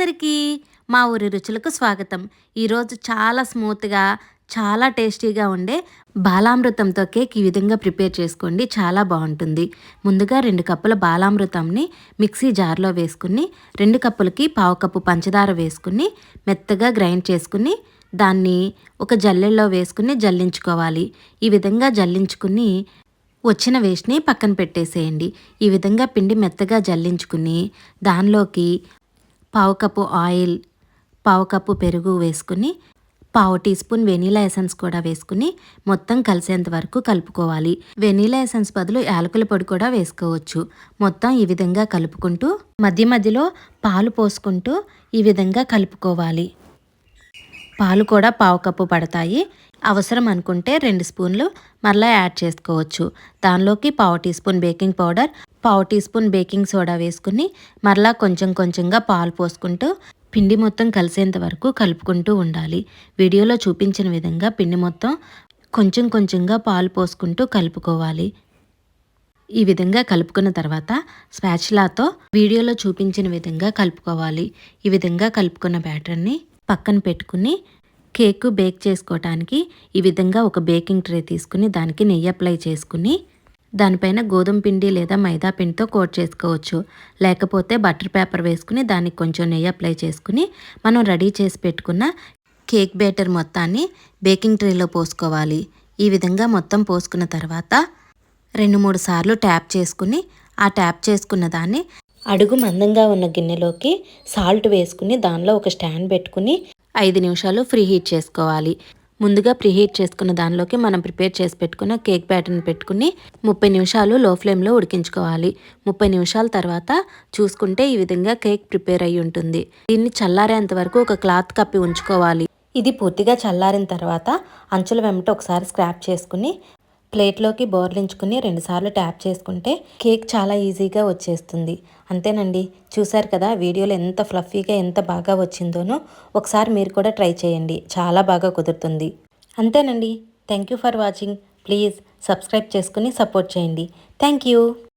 అందరికీ మా ఊరి రుచులకు స్వాగతం. ఈరోజు చాలా స్మూత్గా చాలా టేస్టీగా ఉండే బాలామృతంతో కేక్ ఈ విధంగా ప్రిపేర్ చేసుకోండి. చాలా బాగుంటుంది. ముందుగా రెండు కప్పుల బాలామృతంని మిక్సీ జార్లో వేసుకుని రెండు కప్పులకి పావు కప్పు పంచదార వేసుకుని మెత్తగా గ్రైండ్ చేసుకుని దాన్ని ఒక జల్లెల్లో వేసుకుని జల్లించుకోవాలి. ఈ విధంగా జల్లించుకుని వచ్చిన వేస్ట్ని పక్కన పెట్టేసేయండి. ఈ విధంగా పిండి మెత్తగా జల్లించుకుని దానిలోకి పావు కప్పు ఆయిల్ పావు కప్పు పెరుగు వేసుకుని పావు టీ స్పూన్ వెనీలా ఎసెన్స్ కూడా వేసుకుని మొత్తం కలిసేంత వరకు కలుపుకోవాలి. వెనీలా ఎసెన్స్ బదులు యాలకుల పొడి కూడా వేసుకోవచ్చు. మొత్తం ఈ విధంగా కలుపుకుంటూ మధ్య మధ్యలో పాలు పోసుకుంటూ ఈ విధంగా కలుపుకోవాలి. పాలు కూడా పావు కప్పు పడతాయి. అవసరం అనుకుంటే రెండు స్పూన్లు మరలా యాడ్ చేసుకోవచ్చు. దానిలోకి పావు టీ స్పూన్ బేకింగ్ పౌడర్ పావు టీ స్పూన్ బేకింగ్ సోడా వేసుకుని మరలా కొంచెం కొంచెంగా పాలు పోసుకుంటూ పిండి మొత్తం కలిసేంత వరకు కలుపుకుంటూ ఉండాలి. వీడియోలో చూపించిన విధంగా పిండి మొత్తం కొంచెం కొంచెంగా పాలు పోసుకుంటూ కలుపుకోవాలి. ఈ విధంగా కలుపుకున్న తర్వాత స్పాచ్లాతో వీడియోలో చూపించిన విధంగా కలుపుకోవాలి. ఈ విధంగా కలుపుకున్న బ్యాటర్ని పక్కన పెట్టుకుని కేక్ బేక్ చేసుకోవటానికి ఈ విధంగా ఒక బేకింగ్ ట్రే తీసుకుని దానికి నెయ్యి అప్లై చేసుకుని దానిపైన గోధుమ పిండి లేదా మైదా పిండితో కోట్ చేసుకోవచ్చు. లేకపోతే బటర్ పేపర్ వేసుకుని దానికి కొంచెం నెయ్యి అప్లై చేసుకుని మనం రెడీ చేసి పెట్టుకున్న కేక్ బేటర్ మొత్తాన్ని బేకింగ్ ట్రేలో పోసుకోవాలి. ఈ విధంగా మొత్తం పోసుకున్న తర్వాత రెండు మూడు సార్లు ట్యాప్ చేసుకుని ఆ ట్యాప్ చేసుకున్న దాన్ని అడుగు మందంగా ఉన్న గిన్నెలోకి సాల్ట్ వేసుకుని దానిలో ఒక స్టాండ్ పెట్టుకుని ఐదు నిమిషాలు ఫ్రీ హీట్ చేసుకోవాలి. ముందుగా ప్రీహీట్ చేసుకున్న దానిలోకి మనం ప్రిపేర్ చేసి పెట్టుకున్న కేక్ బ్యాటర్ని పెట్టుకుని ముప్పై నిమిషాలు లో ఫ్లేమ్లో ఉడికించుకోవాలి. ముప్పై నిమిషాల తర్వాత చూసుకుంటే ఈ విధంగా కేక్ ప్రిపేర్ అయి ఉంటుంది. దీన్ని చల్లారేంత వరకు ఒక క్లాత్ కప్పి ఉంచుకోవాలి. ఇది పూర్తిగా చల్లారిన తర్వాత అంచుల వెంట ఒకసారి స్క్రాప్ చేసుకుని ప్లేట్లోకి బోర్లించుకుని రెండుసార్లు ట్యాప్ చేసుకుంటే కేక్ చాలా ఈజీగా వచ్చేస్తుంది. అంతేనండి. చూసారు కదా వీడియోలో ఎంత ఫ్లఫీగా ఎంత బాగా వచ్చిందోనో ఒకసారి మీరు కూడా ట్రై చేయండి. చాలా బాగా కుదురుతుంది. అంతేనండి. Thank you for watching. Please subscribe చేసుకుని సపోర్ట్ చేయండి. Thank you.